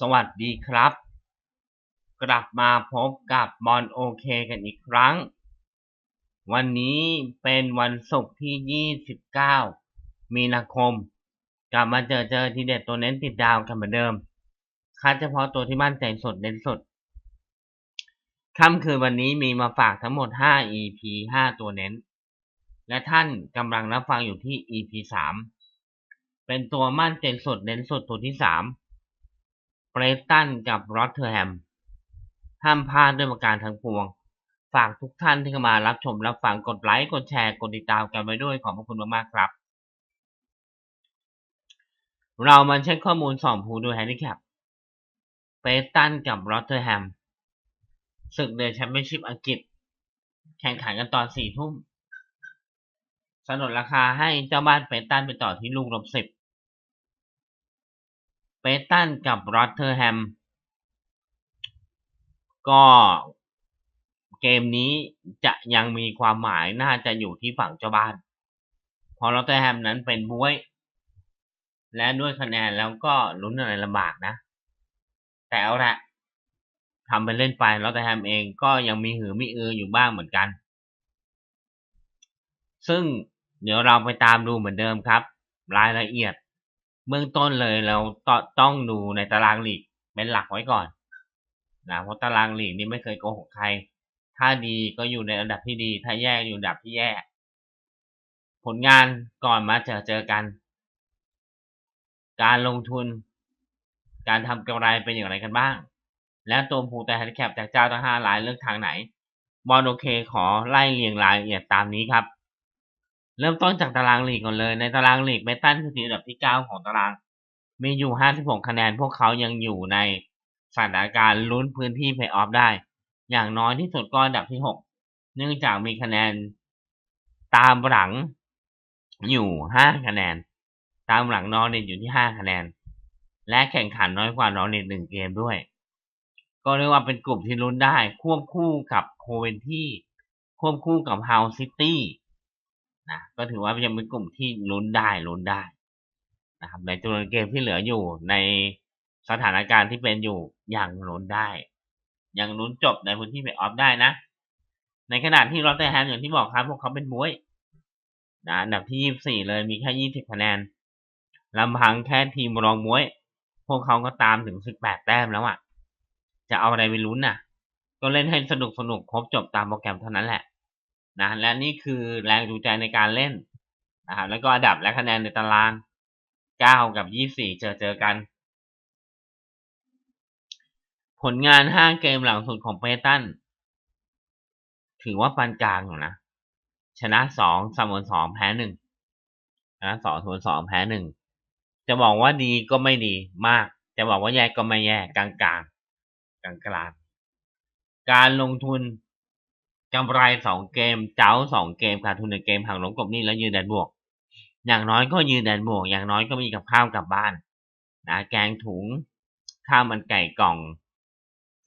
สวัสดีครับ กลับมาพบกับบอลโอเคกันอีกครั้ง วันนี้เป็นวันศุกร์ที่ 29 มีนาคม กลับมาเจอเจอทีเด็ดตัวเน้นติดดาวกันเหมือนเดิม คัดเฉพาะตัวที่มั่นใจสดเน้นสดค่ำคืนวันนี้มีมาฝากทั้งหมด 5 EP 5 ตัวเน้น และท่านกำลังรับฟังอยู่ที่ EP 3 เป็นตัวมั่นใจสดเน้นสดตัวที่ 3 เบรตันกับรอตเทอร์แฮม ห้ามพลาดด้วยประการทั้งปวง ฝากทุกท่านที่เข้ามารับชมรับฟังกดไลค์ กดแชร์ กดติดตามกันไว้ด้วยขอบพระคุณมากๆครับ เรามาเช็คข้อมูลสองผู้ดูแฮนดิแคปเบรตันกับรอตเทอร์แฮมศึกเดอะแชมเปี้ยนชิพอังกฤษ แข่งขันกันตอนสี่ทุ่มสนนราคาให้เจ้าบ้านเบรตันไปต่อที่ลูกลบสิบ เปตันกับรอตเทอร์แฮม ก็เกมนี้จะยังมีความหมายน่าจะอยู่ที่ฝั่งเจ้าบ้านพอรอตเทอร์แฮมนั้นเป็นบ้วย และด้วยคะแนนแล้วก็ลุ้นอะไรลำบากนะ แต่เอาละทำไปเล่นไปรอตเทอร์แฮมเองก็ยังมีหือมีอืออยู่บ้างเหมือนกัน ซึ่งเดี๋ยวเราไปตามดูเหมือนเดิมครับ รายละเอียด เบื้องต้นเลยเราต้องดูในตารางลีกเป็นหลักไว้ก่อนนะเพราะตารางลีกนี้ไม่เคยโกหกใคร ถ้าดีก็อยู่ในอันดับที่ดี ถ้าแย่อยู่อันดับที่แย่ ผลงานก่อนมาเจอเจอกัน การลงทุน การทำกำไรเป็นอย่างไรกันบ้าง และตัวผูแต่แฮนด์แคปจากเจ้าทั้งห้ารายเลือกทางไหนบอลโอเคขอไล่เรียงรายละเอียดตามนี้ครับ เริ่มต้นจากตารางลีกก่อนเลย ในตารางลีกเบตันคือทีมอันดับที่ 9 ของตาราง มีอยู่ 56 คะแนน พวกเขายังอยู่ในสถานการณ์ลุ้นพื้นที่เพย์ออฟได้ อย่างน้อยที่สุดก็อันดับที่ 6 เนื่องจากมีคะแนนตามหลังอยู่ 5 คะแนน ตามหลังนอร์เนตอยู่ที่ 5 คะแนน และแข่งขันน้อยกว่านอร์เนตหนึ่งเกมด้วย ก็เรียกว่าเป็นกลุ่มที่ลุ้นได้ ควบคู่กับโคเวนที่ควบคู่กับเฮาซิตี้ นะก็ถือว่ายังเป็นกลุ่มที่ลุ้นได้ลุ้นได้นะครับในจำนวนเกมที่เหลืออยู่ในสถานการณ์ที่เป็นอยู่ยังลุ้นได้ ยังลุ้นจบในพื้นที่เพย์ออฟได้นะ ในขณะที่รอตเตอร์แฮมอย่างที่บอกครับพวกเขาเป็นบวยนะอันดับที่ยี่สี่เลยมีแค่ยี่สิบคะแนนลำพังแค่ทีมรองมวย พวกเขาก็ตามถึงสิบแปดแต้มแล้วอะ่ะ จะเอาอะไรไปลุ้นน่ะ ก็เล่นให้สนุกสนุกครบจบตามโปรแกรมเท่านั้นแหละ นะและนี่คือแรงจูงใจในการเล่นนะครับแล้วก็อันดับและคะแนนในตาราง9กับ24เจอเจอกัน ผลงาน5เกมหลังสุดของเปตันถือว่าปานกลางอยู่นะชนะ2เสมอ2แพ้1ชนะ2เสมอ2แพ้1จะบอกว่าดีก็ไม่ดีมาก จะบอกว่าแย่ก็ไม่แย่กลางกลางกลางกลางการลงทุน กำไรสองเกม เจ้าสองเกมขาดทุนหนึ่งเกมหักลงกบนี่แล้วยืนแดนบวก อย่างน้อยก็ยืนแดนบวก อย่างน้อยก็มีกับข้าวกลับบ้านนะแกงถุงข้าวมันไก่กล่อง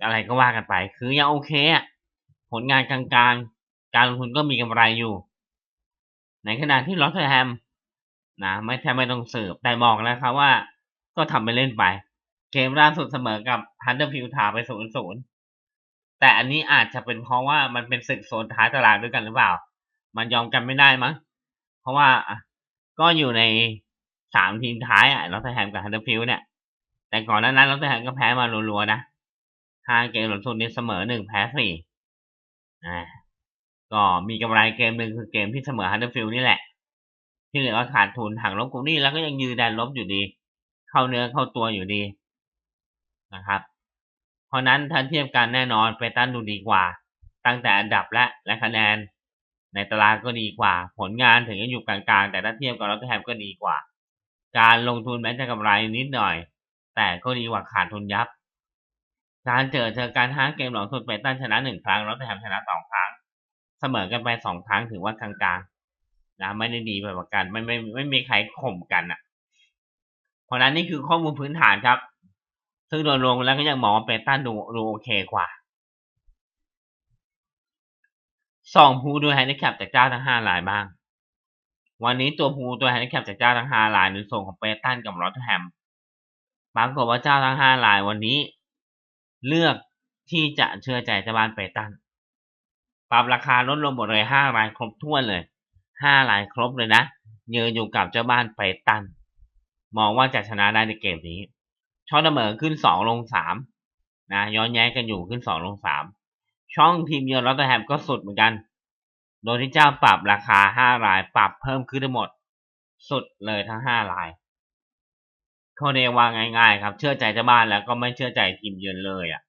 อะไรก็ว่ากันไป คือยังโอเคอะผลงานกลางๆการลงทุนก็มีกำไรอยู่ ในขณะที่ลอตเทอร์แฮมนะไม่แทบไม่ต้องสืบแต่บอกแล้วครับว่าก็ทำไปเล่นไป เกมล่าสุดเสมอกับฮันเดอร์ฟิลทาไปศูนย์ศูนย์ แต่อันนี้อาจจะเป็นเพราะว่ามันเป็นศึกโซนท้ายตารางด้วยกันหรือเปล่า มันยอมกันไม่ได้มั้ง เพราะว่าก็อยู่ในสามทีมท้ายอะลอตเตอร์แฮมกับฮันเดอร์ฟิลเนี่ย แต่ก่อนนั้นลอตเตอร์แฮมก็แพ้มารัวๆนะห้าเกมหลังสุดนี้เสมอหนึ่งแพ้สี่อ่าก็มีกำไรเกมหนึ่งคือเกมที่เสมอฮันเดอร์ฟิลนี่แหละ ที่เหลือก็ขาดทุนถังลบกูนี่แล้วก็ยังยืนแดนลบอยู่ดี เข้าเนื้อเข้าตัวอยู่ดีนะครับ ราะนั้นถ้าเทียบกันแน่นอนเปตันดูดีกว่า ตั้งแต่อันดับและและคะแนน ในตารางก็ดีกว่า ผลงานถึงจะอยู่กลางๆ แต่ถ้าเทียบกับลอตเตอร์แฮมก็ดีกว่า การลงทุนแม้จะกำไรนิดหน่อย แต่ก็ดีกว่าขาดทุนยับ การเจอเจอการห้าเกมหลังสุดเปตันชนะหนึ่งครั้งลอตเตอร์แฮมชนะสองครั้ง เสมอกันไปสองครั้งถือว่ากลางๆนะไม่ได้ดีไปกว่ากันไม่ไม่ไม่มีใครข่มกันอะ เพราะนั้นนี่คือข้อมูลพื้นฐานครับ ซึ่งโดยรวมแล้วก็ยังมองว่าเปตันดูดูโอเคกว่าสองผู้ดูแฮนดิแคปจากเจ้าทั้งห้ารายบ้าง วันนี้ตัวผู้ตัวแฮนดิแคปจากเจ้าทั้งห้ารายในส่วนของเปตันกับรอตแฮมปรากฏว่าเจ้าทั้งห้ารายวันนี้ เลือกที่จะเชื่อใจเจ้าบ้านเปตันปรับราคาลดลงหมดเลยห้ารายครบถ้วนเลยห้ารายครบเลยนะยืนอยู่กับเจ้าบ้านเปตัน มองว่าจะชนะได้ในเกมนี้ ช่องเสมอขึ้นสองลงสามนะย้อนแย้งกันอยู่ขึ้นสองลงสามช่องทีมเยือนลอตเตอร์แฮมก็สุดเหมือนกัน โดยที่เจ้าปรับราคาห้ารายปรับเพิ่มขึ้นทั้งหมด สุดเลยทั้งห้ารายเขาเรียกว่าง่าย ๆ ครับ เชื่อใจเจ้าบ้านแล้วก็ไม่เชื่อใจทีมเยือนเลยอะ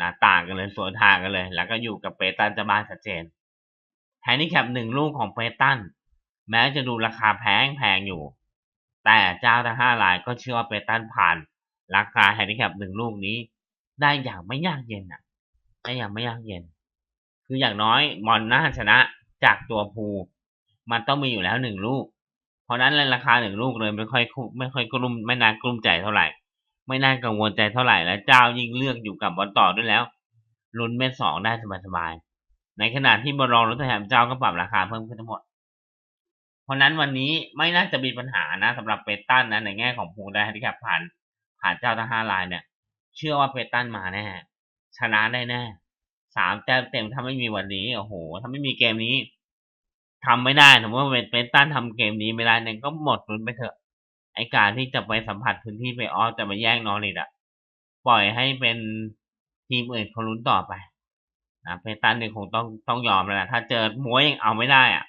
นะต่างกันเลยสวนทางกันเลย แล้วก็อยู่กับเปตันเจ้าบ้านชัดเจนแฮนดี้แคปหนึ่งลูกของเปตันแม้จะดูราคาแพงแพงอยู่ แต่เจ้าทั้งห้ารายก็เชื่อว่าเปตันผ่าน ราคาแฮนดี้แคปหนึ่งลูกนี้ ได้อย่างไม่ยากเย็นอะ ได้อย่างไม่ยากเย็น คืออย่างน้อยมอนน่าชนะจากตัวภูมันต้องมีอยู่แล้วหนึ่งลูก เพราะนั้นเลยราคาหนึ่งลูกเลยไม่ค่อยไม่ค่อยกลุ้มไม่น่ากลุ้มใจเท่าไหร่ ไม่น่ากังวลใจเท่าไหร่แล้วเจ้ายิ่งเลือกอยู่กับบอลต่อด้วยแล้วลุ้นเม็ดสองได้สบายๆในขณะที่บอลรองรัตแฮมเจ้าก็ปรับราคาเพิ่มขึ้นทั้งหมด เพราะนั้นวันนี้ไม่น่าจะมีปัญหานะสำหรับเปตันนะในแง่ของภูได้ที่ขับผ่าน ผ่านเจ้าทั้งห้ารายเนี่ย เชื่อว่าเปตันมาแน่ชนะได้แน่สามแต้มเต็มถ้าไม่มีวันนี้โอ้โหถ้าไม่มีเกมนี้ทำไม่ได้สมว่าเปตันทำเกมนี้ไม่ได้เนี่ยก็หมดลุ้นไปเถอะ ไอการที่จะไปสัมผัสพื้นที่ไปออฟจะมาแย่งนอริดอะปล่อยให้เป็นทีมอื่นเขาลุ้นต่อไปนะเปตันเนี่ยคงต้องต้องยอมแล้วนะถ้าเจอมวยยังเอาไม่ได้อะ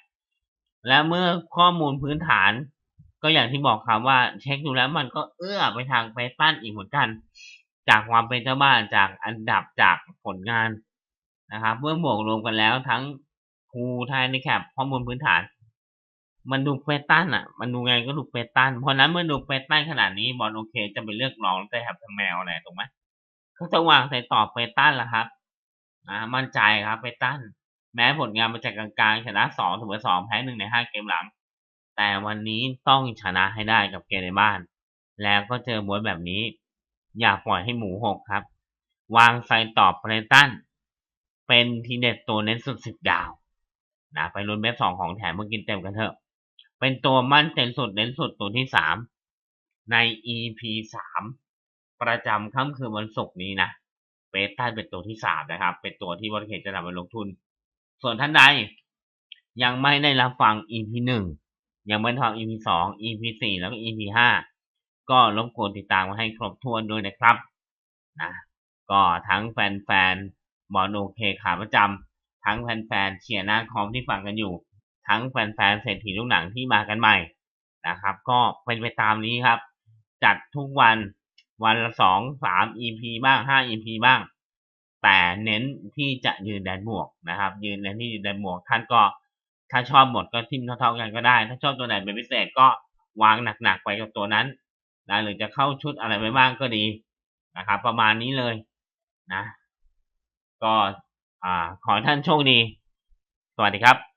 และเมื่อข้อมูลพื้นฐาน ก็อย่างที่บอกครับว่าเช็คดูแล้วมันก็เอื้อไปทางเปตันอีกเหมือนกัน จากความเป็นเจ้าบ้านจากอันดับจากผลงานนะครับเมื่อบวกรวมกันแล้วทั้งภูไทยในแคปข้อมูลพื้นฐาน มันดูเปตันอะ มันดูไงก็ดูเปตันเพราะนั้นเมื่อดูเปตันขนาดนี้บอลโอเค จะไปเลือกรองแต่แฮปทำแมวอะไรถูกไหมเขาจะวางใส่ต่อเปตันละครับนะมั่นใจครับเปตันแม้ผลงานมาจากกลางๆชนะสองถึงสองแพ้หนึ่งในห้าเกมหลัง แต่วันนี้ต้องชนะให้ได้กับเกมในบ้าน แล้วก็เจอมวยแบบนี้ อย่าปล่อยให้หมูหกครับ วางใส่ตอบเปตันเป็นทีเด็ดตัวเน้นสุดสิบดาวนะไปลุ้นเว็บสองของแถมมากินเต็มกันเถอะ เป็นตัวมั่นใจสุดเน้นสุดตัวที่สามใน EP สามประจำค่ำคืนวันศุกร์นี้นะเปตันเป็นตัวที่สามนะครับ เป็นตัวที่บริเขตจะนำไปลงทุน ส่วนท่านใดยังไม่ได้รับฟัง EP หนึ่ง อยังไม่ทำ EP สอง EP สี่แล้วก็ EP ห้าก็รบกวนติดตามมาให้ครบถ้วนด้วยนะครับนะก็ทั้งแฟนๆบอลโอเคขาประจำทั้งแฟนๆเชียร์หน้าคอมที่ฟังกันอยู่ ทั้งแฟนๆเศรษฐีลูกหนังที่มากันใหม่นะครับ ก็เป็นไปตามนี้ครับ จัดทุกวันวันละสองสาม EP บ้างห้า EP บ้าง แต่เน้นที่จะยืนแดนบวกนะครับ ยืนเน้นที่ยืนแดนบวกท่านก็ ถ้าชอบหมดก็ทิมเท่าๆกันก็ได้ ถ้าชอบตัวไหนเป็นพิเศษก็วางหนักๆไปกับตัวนั้นนะหรือจะเข้าชุดอะไรไปบ้างก็ดีนะครับ ประมาณนี้เลยนะ ก็อ่าขอท่านโชคดี สวัสดีครับ